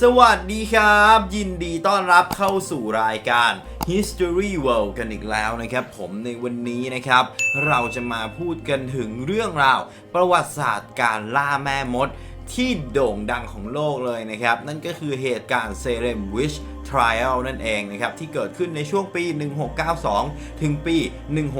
สวัสดีครับ ยินดีต้อนรับเข้าสู่รายการ History World กันอีกแล้วนะครับผมในวันนี้นะครับ เราจะมาพูดกันถึงเรื่องราว ประวัติศาสตร์การล่าแม่มด ที่โด่งดังของโลกเลยนะครับ นั่นก็คือเหตุการณ์เซเลมวิช Trial นั่นเองนะครับที่เกิดขึ้นในช่วงปี 1692 ถึงปี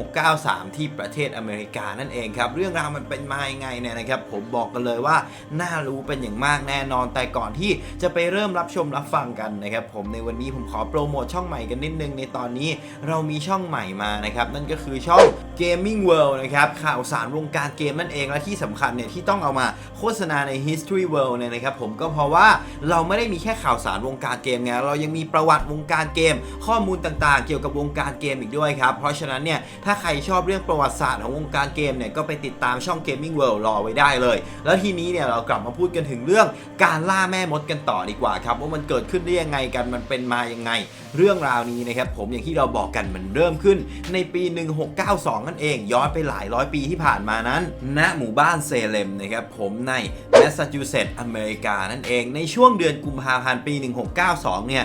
1693 ที่ประเทศอเมริกานั่นเองครับเรื่องราวมันเป็นมาอยังไงเนี่ยนะครับผมบอกกันเลยว่าน่ารู้เป็นอย่างมากแน่นอนแต่ก่อนที่จะไปเริ่มรับชมรับฟังกันนะครับผมในวันนี้ผมขอโปรโมทช่องใหม่กันนิดนึงในตอนนี้เรามีช่องใหม่มานะครับนั่นก็คือช่อง Gaming World นะครับข่าวสารวงการเกมนั่นเองและที่สำคัญเนี่ยที่ต้องเอามาโฆษณาใน History World เนี่ยนะครับผมก็เพราะว่าเราไม่ได้มีแค่ข่าวสารวงการเกมไงเรายังมีประวัติวงการเกม ข้อมูลต่างๆ เกี่ยวกับวงการเกมอีกด้วยครับ เพราะฉะนั้นเนี่ยถ้าใครชอบเรื่องประวัติศาสตร์ของวงการเกมเนี่ยก็ไปติดตามช่อง Gaming World รอไว้ได้เลย แล้วทีนี้เนี่ยเรากลับมาพูดกันถึงเรื่องการล่าแม่มดกันต่อดีกว่าครับว่ามันเกิดขึ้นได้ยังไงกันมันเป็นมายังไง เรื่องราวนี้นะครับผมอย่างที่เราบอกกันมันเริ่มขึ้นในปี 1692 นั่นเองย้อนไปหลายร้อยปีที่ผ่านมานั้นณหมู่บ้านเซเลมนะครับผมในแมสซาชูเซตส์อเมริกานั่นเองในช่วงเดือนกุมภาพันธ์ปี 1692 เนี่ย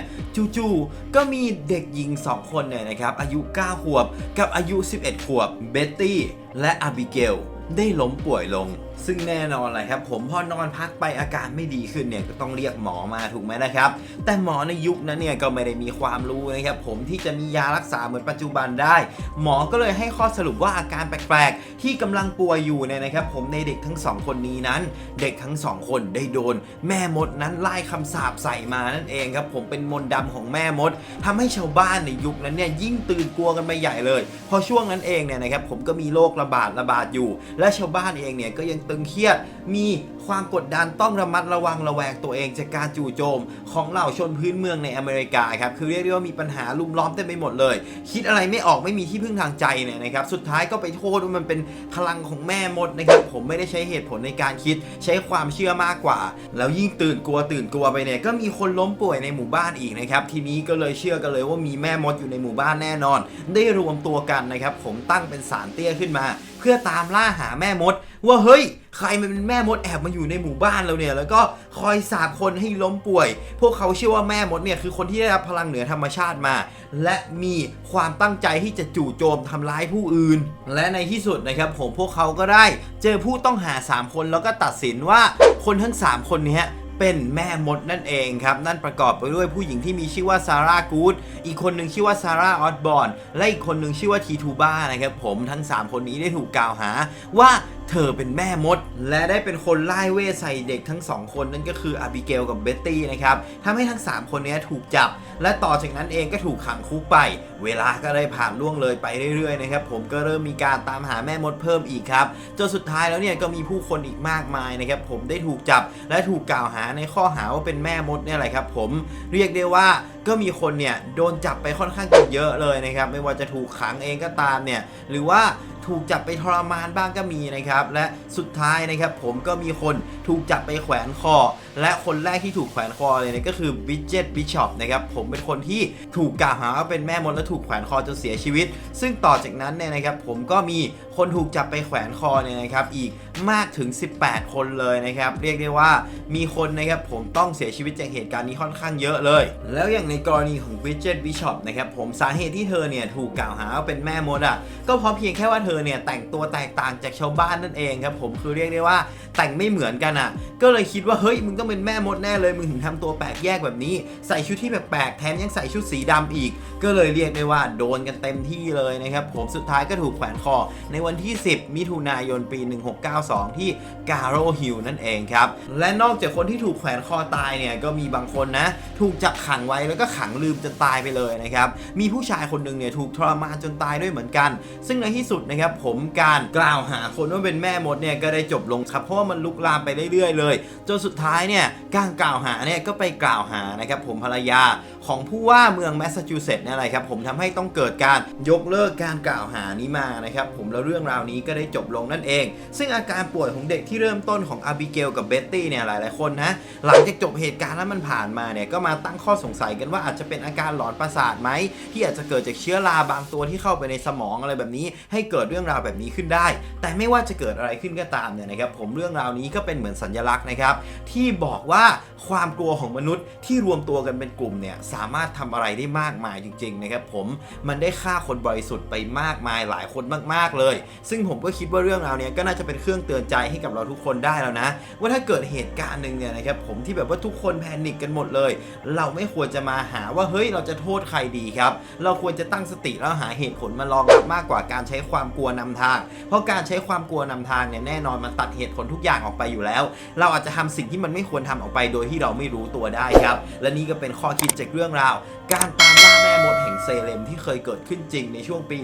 จู่ๆก็มีเด็กหญิง 2 คนเนี่ยนะครับ อายุ 9 ขวบ กับอายุ 11 ขวบ เบ็ตตี้ และอาบิเกล ได้ล้มป่วยลง ซึ่งแน่นอนเลยครับผมพอนอนพักไปอาการไม่ดีขึ้นเนี่ยก็ต้องเรียกหมอมาถูกไหมนะครับ แต่หมอในยุคนั้นเนี่ยก็ไม่ได้มีความรู้นะครับผมที่จะมียารักษาเหมือนปัจจุบันได้ หมอก็เลยให้ข้อสรุปว่าอาการแปลกๆ ที่กำลังป่วยอยู่เนี่ยนะครับผมในเด็กทั้งสองคนนี้นั้น เด็กทั้งสองคนได้โดน แม่มดนั้นไล่คำสาปใส่มานั่นเองครับผมเป็นมนต์ดำของแม่มดทำให้ชาวบ้านในยุคนั้นเนี่ยยิ่งตื่นกลัวกันไปใหญ่เลยพราะช่วงนั้นเองเนี่ยนะครับผมก็มีโรคระบาดระบาดอยู่ และชาวบ้านเองเนี่ยก็ยังตึงเครียด มี ความกดดันต้องระมัดระวังระแวงตัวเองจากการจู่โจม ของเหล่าชนพื้นเมืองในอเมริกาครับคือเรียกได้ว่ามีปัญหาลุมล้อมเต็มไปหมดเลย คิดอะไรไม่ออกไม่มีที่พึ่งทางใจเนี่ยนะครับสุดท้ายก็ไปโทษว่ามันเป็นพลังของแม่มดนะครับผมไม่ได้ใช้เหตุผลในการคิดใช้ความเชื่อมากกว่า แล้วยิ่งตื่นกลัวตื่นกลัวไปเนี่ยก็มีคนล้มป่วยในหมู่บ้านอีกนะครับทีนี้ก็เลยเชื่อกันเลยว่ามีแม่มดอยู่ในหมู่บ้านแน่นอน ได้รวมตัวกันนะครับผมตั้งเป็นสารเตี้ยขึ้นมา เพื่อตามล่าหาแม่มด ว่าเฮ้ยใครมันเป็นแม่มดแอบมาอยู่ในหมู่บ้านเราเนี่ย แล้วก็คอยสาบคนให้ล้มป่วย พวกเขาเชื่อว่าแม่มดเนี่ยคือคนที่ได้รับพลังเหนือธรรมชาติมา และมีความตั้งใจที่จะจู่โจมทำร้ายผู้อื่น และในที่สุดนะครับผมพวกเขาก็ได้ เจอผู้ต้องหา 3 คนแล้วก็ตัดสินว่าคนทั้ง 3 คนนี้เป็นแม่มดนั่นเองครับ นั่นประกอบไปด้วยผู้หญิงที่มีชื่อว่าซาร่ากูดอีกคนหนึ่งชื่อว่าซาร่าออสบอนและอีกคนหนึ่งชื่อว่าทีทูบ้านะครับผมทั้ง 3 คนนี้ได้ถูกกล่าวหาว่า เธอเป็นแม่มด และได้เป็นคนไล่เวทใส่เด็กทั้งสองคนนั่นก็คืออาบิเกลกับเบ็ตตี้นะครับทำให้ทั้ง 3 คนนี้ถูกจับ และต่อจากนั้นเองก็ถูกขังคุกไป เวลาก็ได้ผ่านล่วงเลยไปเรื่อยๆนะครับผมก็เริ่มมีการตามหาแม่มดเพิ่มอีกครับจนสุดท้ายแล้วเนี่ยก็มีผู้คนอีกมากมายนะครับผมได้ถูกจับและถูกกล่าวหาในข้อหาว่าเป็นแม่มดเนี่ยแหละครับผมเรียกได้ว่าก็มีคนเนี่ยโดนจับไปค่อนข้างเยอะเลยนะครับไม่ว่าจะถูกขังเองก็ตามเนี่ยหรือว่า ถูกจับไปทรมานบ้างก็มีนะครับ และสุดท้ายนะครับผมก็มีคนถูกจับไปแขวนคอ และคนแรกที่ถูกแขวนคอเลยเนี่ยก็คือบิจเจตบิชอปนะครับผมเป็นคนที่ถูกกล่าวหาว่าเป็นแม่มดและถูกแขวนคอจนเสียชีวิต ซึ่งต่อจากนั้นเนี่ยนะครับผมก็มี คนถูกจับไปแขวนคอเนี่ยนะครับอีกมากถึง 18 คนเลยนะครับเรียกได้ว่ามีคนนะครับผมต้องเสียชีวิตจากเหตุการณ์นี้ค่อนข้างเยอะเลย แล้วอย่างในกรณีของบิจเจตบิชอปนะครับผมสาเหตุที่เธอเนี่ยถูกกล่าวหาว่าเป็นแม่มดอะก็เพราะเพียงแค่ว่าเธอเนี่ยแต่งตัวแตกต่างจากชาวบ้านนั่นเองครับผมคือเรียกได้ว่าแต่งไม่เหมือนกันอะ ก็เลยคิดว่าเฮ้ยมึงต้องเป็นแม่มดแน่เลยมึงถึงทำตัวแปลกแยกแบบนี้ ใส่ชุดที่แปลกๆแถมยังใส่ชุดสีดำอีก ก็เลยเรียกได้ว่าโดนกันเต็มที่เลยนะครับผมสุดท้ายก็ถูกแขวนคอในวันวันที่ 10 มิถุนายนปี 1692 ที่กาโรฮิลนั่นเองครับ และนอกจากคนที่ถูกแขวนคอตายเนี่ย ก็มีบางคนนะ ถูกจับขังไว้แล้วก็ขังลืมจนตายไปเลยนะครับ มีผู้ชายคนหนึ่งเนี่ย ถูกทรมานจนตายด้วยเหมือนกัน ซึ่งในที่สุดนะครับผมการกล่าวหาคนว่าเป็นแม่มดเนี่ยก็ได้จบลงครับเพราะว่ามันลุกลามไปเรื่อยๆเลย จนสุดท้ายเนี่ยการกล่าวหาเนี่ยก็ไปกล่าวหานะครับผมภรรยาของผู้ว่าเมืองแมสซาชูเซตส์เนี่ยแหละครับผมทำให้ต้องเกิดการยกเลิกการกล่าวหานี้มานะครับผมแล้วเรื่องราวนี้ก็ได้จบลงนั่นเอง ซึ่งอาการป่วยของเด็กที่เริ่มต้นของอาบิเกลกับเบ็ตตี้เนี่ยหลาย ๆ คนนะหลังจากจบเหตุการณ์แล้วมันผ่านมาเนี่ยก็มาตั้งข้อสงสัยกันว่าอาจจะเป็นอาการหลอนประสาทไหมที่อาจจะเกิดจากเชื้อราบางตัวที่เข้าไปในสมองอะไรแบบนี้ ให้เกิดเรื่องราวแบบนี้ขึ้นได้ แต่ไม่ว่าจะเกิดอะไรขึ้นก็ตามเนี่ยนะครับผมเรื่องราวนี้ก็เป็นเหมือนสัญลักษณ์นะครับที่บอกว่าคความกลัวของมนุษย์ที่รวมตัวกันเป็นกลุ่มเนี่ยสามารถทำอะไรได้มากมายจริง ๆ นะครับผมมันได้ฆ่าคนบริสุทธิ์ไปมากมายหลายคนมากๆเลยซึ่งผมก็คิดว่าเรื่องราวเนี้ยก็น่าจะเป็นเครื่องเตือนใจให้กับเราทุกคนได้แล้วนะ ว่าถ้าเกิดเหตุการณ์หนึ่งเนี่ยนะครับผมที่แบบว่าทุกคนแพนิคกันหมดเลย เราไม่ควรจะมาหาว่าเฮ้ยเราจะโทษใครดีครับ เราควรจะตั้งสติแล้วหาเหตุผลมารองรับมากกว่าการใช้ความกลัวนำทาง เพราะการใช้ความกลัวนำทางเนี่ยแน่นอนมันตัดเหตุผลทุกอย่างออกไปอยู่แล้ว เราอาจจะทำสิ่งที่มันไม่ควรทำออกไปโดยที่เราไม่รู้ตัวได้ครับ และนี่ก็เป็นข้อคิดจากเรื่องราว การตามล่าแม่มดแห่งเซเลมที่เคยเกิดขึ้นจริงในช่วงปี